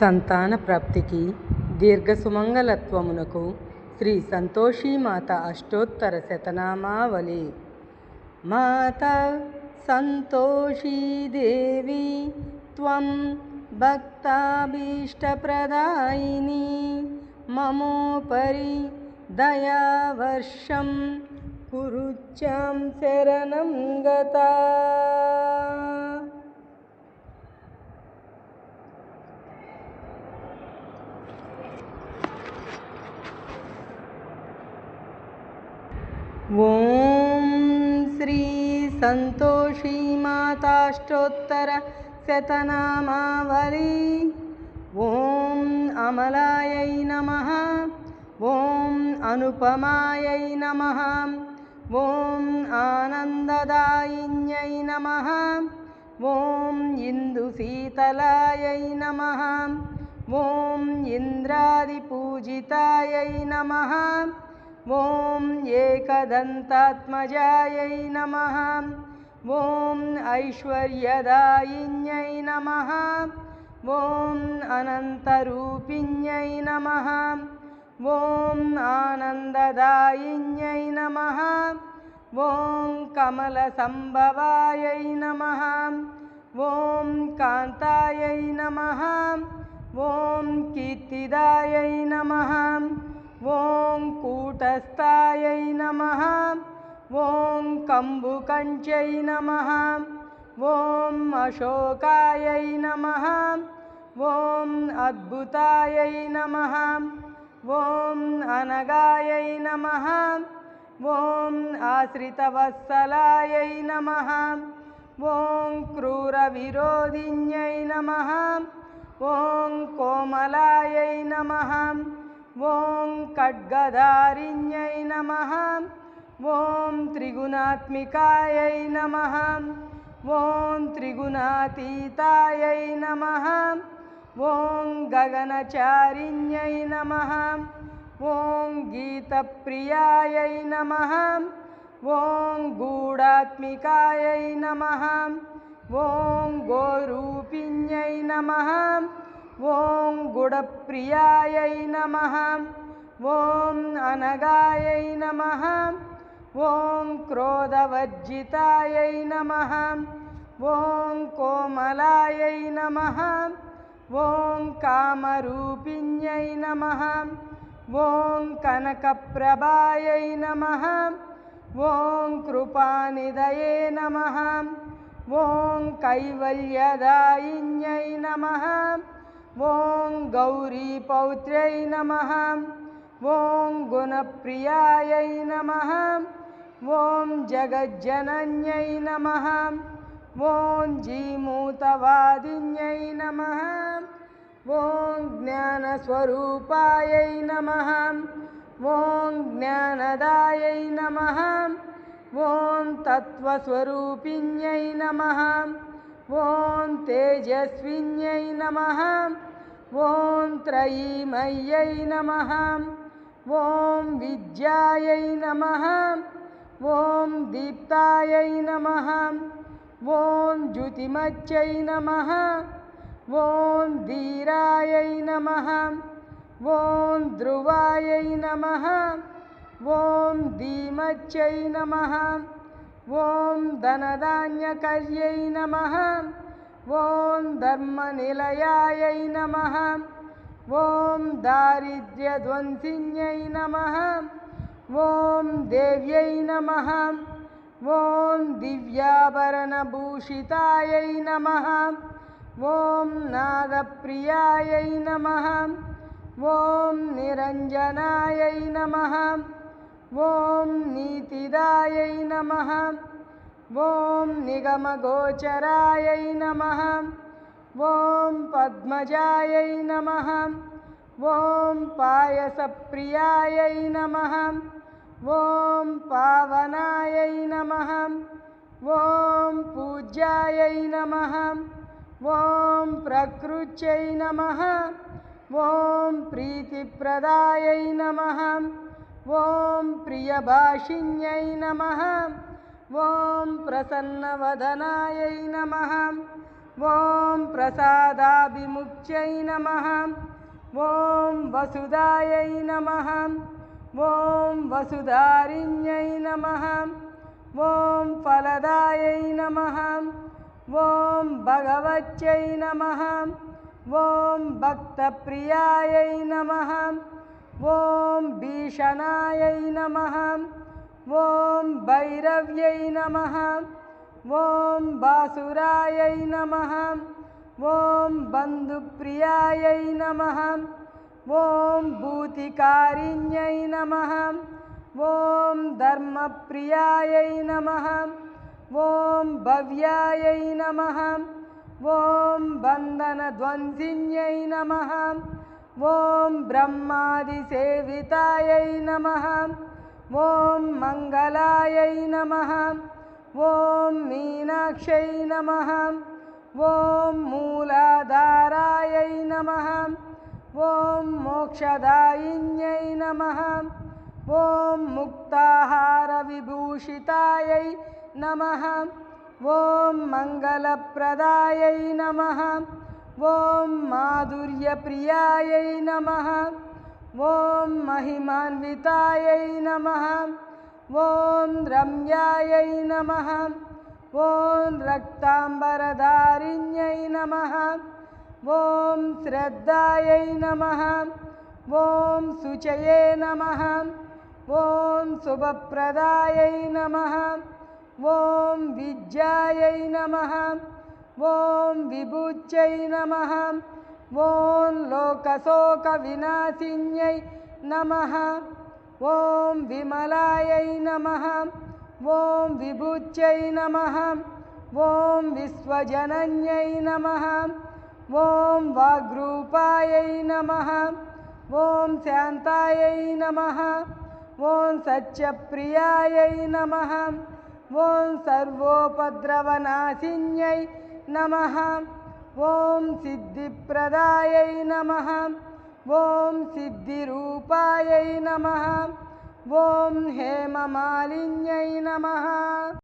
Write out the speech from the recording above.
సంతాన ప్రాప్తికి దీర్ఘ సుమంగళత్వమునకు శ్రీ సంతోషీమాత అష్టోత్తర శతనామావళి. మాత సంతోషీదేవి త్వం భక్తాభీష్టప్రదాయిని. మమోపరి దయావర్షం కురుచ్యాం శరణం గతా. सन्तोषी माताष्टोत्तर शतनामावली ॐ अमलायै नमः। ॐ अनुपमायै नमः। ॐ आनन्ददायिन्यै नमः। ॐ इन्दुशीतलायै नमः। ॐ इन्द्रादिपूजितायै नमः ॐ एकदन्तात्मजायै नमः। ॐ ऐश्वर्यदायिन्यै नमः। ॐ अनन्तरूपिण्यै नमः। ॐ आनन्ददायिन्यै नमः। ॐ कमलसम्भवायै नमः। ॐ कान्तायै नमः। ॐ कीर्तिदायै नमः ॐ कूटस्थायै नमः। ॐ कम्बुकञ्चै नमः। ॐ अशोकायै नमः। ॐ अद्भुतायै नमः। ॐ अनगायै नमः। ॐ आश्रितवत्सलायै नमः। ॐ क्रूरविरोधिन्यै नमः। ॐ कोमलायै नमः ॐ खड्गधारिण्यै नमः ॐ त्रिगुणात्मिकायै नमः ॐ त्रिगुणातीतायै नमः ॐ गगनचारिण्यै नमः ॐ गीतप्रियायै नमः ॐ गूढात्मिकायै नमः ॐ गोरूपिण्यै नमः ॐ गुडप्रियायै नमः ॐ अनगायै नमः ॐ क्रोधवर्जितायै नमः ॐ कोमलायै नमः ॐ कामरूपिण्यै नमः ॐ कनकप्रभायै नमः ॐ कृपानिधये नमः ॐ कैवल्यदायिन्यै नमः ॐ गौरीपौत्र्यै नमः। ॐ गुणप्रियायै नमः। ॐ जगज्जनन्यै नमः। ॐ जीमूतवादिन्यै नमः। ॐ ज्ञानस्वरूपायै नमः। ॐ ज्ञानदायै नमः। ॐ तत्त्वस्वरूपिण्यै नमः ॐ तेजस्विन्यै नमः। ॐ त्रयीमय्यै नमः। ॐ विद्यायै नमः। ॐ दीप्तायै नमः। ॐ ज्युतिमच्यै नमः। ॐ धीरायै नमः। ॐ ध्रुवायै नमः। ॐ धीमच्यै नमः ॐ धनधान्यकर्यै नमः। ॐ धर्मनिलयायै नमः। ॐ दारिद्र्यध्वंसिन्यै नमः। ॐ देव्यै नमः। ॐ दिव्याभरणभूषितायै नमः। ॐ नादप्रियायै नमः। ॐ निरञ्जनायै नमः ॐ नीतिदायै नमः। ॐ निगमगोचरायै नमः। ॐ पद्मजायै नमः। ॐ पायसप्रियायै नमः। ॐ पावनायै नमः। ॐ पूज्यायै नमः। ॐ प्रकृत्यै नमः। ॐ प्रीतिप्रदायै नमः ॐ प्रियभाषिण्यै नमः। ॐ प्रसन्नवदनायै नमः। ॐ प्रसादाभिमुख्यै नमः। ॐ वसुधायै नमः। ॐ वसुधारिण्यै नमः। ॐ फलदायै नमः। ॐ भगवत्यै नमः। ॐ भक्तप्रियायै नमः ॐ भीषणायै नमः ॐ भैरव्यै नमः ॐ बासुरायै नमः ॐ बन्धुप्रियायै नमः ॐ भूतिकारिण्यै नमः ॐ धर्मप्रियायै नमः ॐ भव्यायै नमः ॐ बन्धनध्वंसिन्यै नमः ॐ ब्रह्मादिसेवितायै नमः। ॐ मङ्गलायै नमः। ॐ मीनाक्षै नमः। ॐ मूलाधारायै नमः। ॐ मोक्षदायिन्यै नमः। ॐ मुक्ताहारविभूषितायै नमः। ॐ मङ्गलप्रदायै नमः ॐ माधुर्यप्रियायै नमः। ॐ महिमान्वितायै नमः। ॐ रम्यायै नमः। ॐ रक्ताम्बरधारिण्यै नमः। ॐ श्रद्धायै नमः। ॐ शुचये नमः। ॐ शुभप्रदायै नमः। ॐ विद्यायै नमः ॐ विभुच्यै नमः। ॐ लोकशोकविनाशिन्यै नमः। ॐ विमलायै नमः। ॐ विभुच्यै नमः। ॐ विश्वजनन्यै नमः। ॐ वाग्रूपायै नमः। ॐ शान्तायै नमः। ॐ सत्यप्रियायै नमः। ॐ सर्वोपद्रवनाशिन्यै नमः। ॐ सिद्धिप्रदायै नमः। ॐ सिद्धिरूपायै नमः। ॐ हेममालिन्यै नमः